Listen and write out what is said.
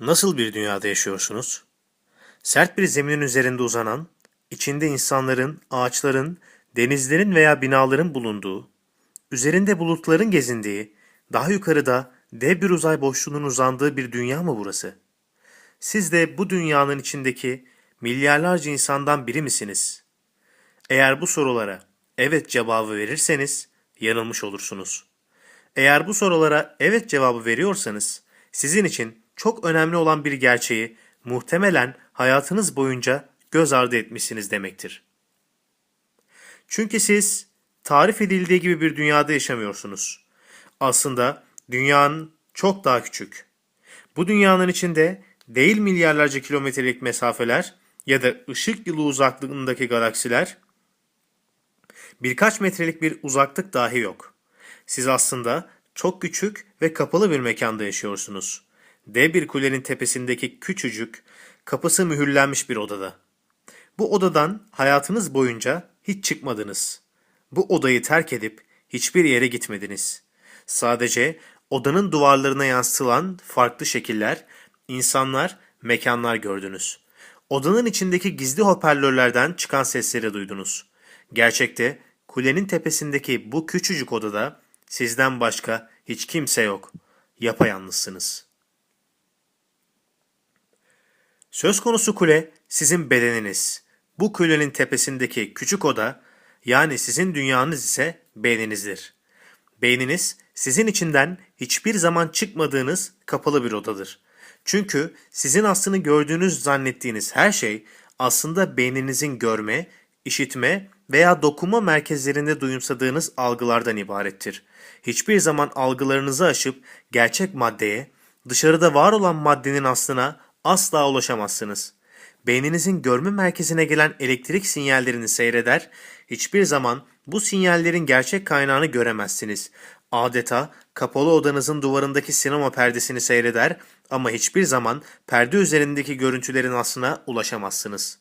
Nasıl bir dünyada yaşıyorsunuz? Sert bir zeminin üzerinde uzanan, içinde insanların, ağaçların, denizlerin veya binaların bulunduğu, üzerinde bulutların gezindiği, daha yukarıda dev bir uzay boşluğunun uzandığı bir dünya mı burası? Siz de bu dünyanın içindeki milyarlarca insandan biri misiniz? Eğer bu sorulara evet cevabı verirseniz yanılmış olursunuz. Eğer bu sorulara evet cevabı veriyorsanız sizin için çok önemli olan bir gerçeği muhtemelen hayatınız boyunca göz ardı etmişsiniz demektir. Çünkü siz tarif edildiği gibi bir dünyada yaşamıyorsunuz. Aslında dünyanın çok daha küçük. Bu dünyanın içinde değil milyarlarca kilometrelik mesafeler ya da ışık yılı uzaklığındaki galaksiler, birkaç metrelik bir uzaklık dahi yok. Siz aslında çok küçük ve kapalı bir mekanda yaşıyorsunuz. Dev bir kulenin tepesindeki küçücük, kapısı mühürlenmiş bir odada. Bu odadan hayatınız boyunca hiç çıkmadınız. Bu odayı terk edip hiçbir yere gitmediniz. Sadece odanın duvarlarına yansıtılan farklı şekiller, insanlar, mekanlar gördünüz. Odanın içindeki gizli hoparlörlerden çıkan sesleri duydunuz. Gerçekte kulenin tepesindeki bu küçücük odada sizden başka hiç kimse yok. Yapayalnızsınız. Söz konusu kule sizin bedeniniz. Bu kulenin tepesindeki küçük oda yani sizin dünyanız ise beyninizdir. Beyniniz sizin içinden hiçbir zaman çıkmadığınız kapalı bir odadır. Çünkü sizin aslını gördüğünüz zannettiğiniz her şey aslında beyninizin görme, işitme veya dokunma merkezlerinde duyumsadığınız algılardan ibarettir. Hiçbir zaman algılarınızı aşıp gerçek maddeye, dışarıda var olan maddenin aslına asla ulaşamazsınız. Beyninizin görme merkezine gelen elektrik sinyallerini seyreder, hiçbir zaman bu sinyallerin gerçek kaynağını göremezsiniz. Adeta kapalı odanızın duvarındaki sinema perdesini seyreder ama hiçbir zaman perde üzerindeki görüntülerin aslına ulaşamazsınız.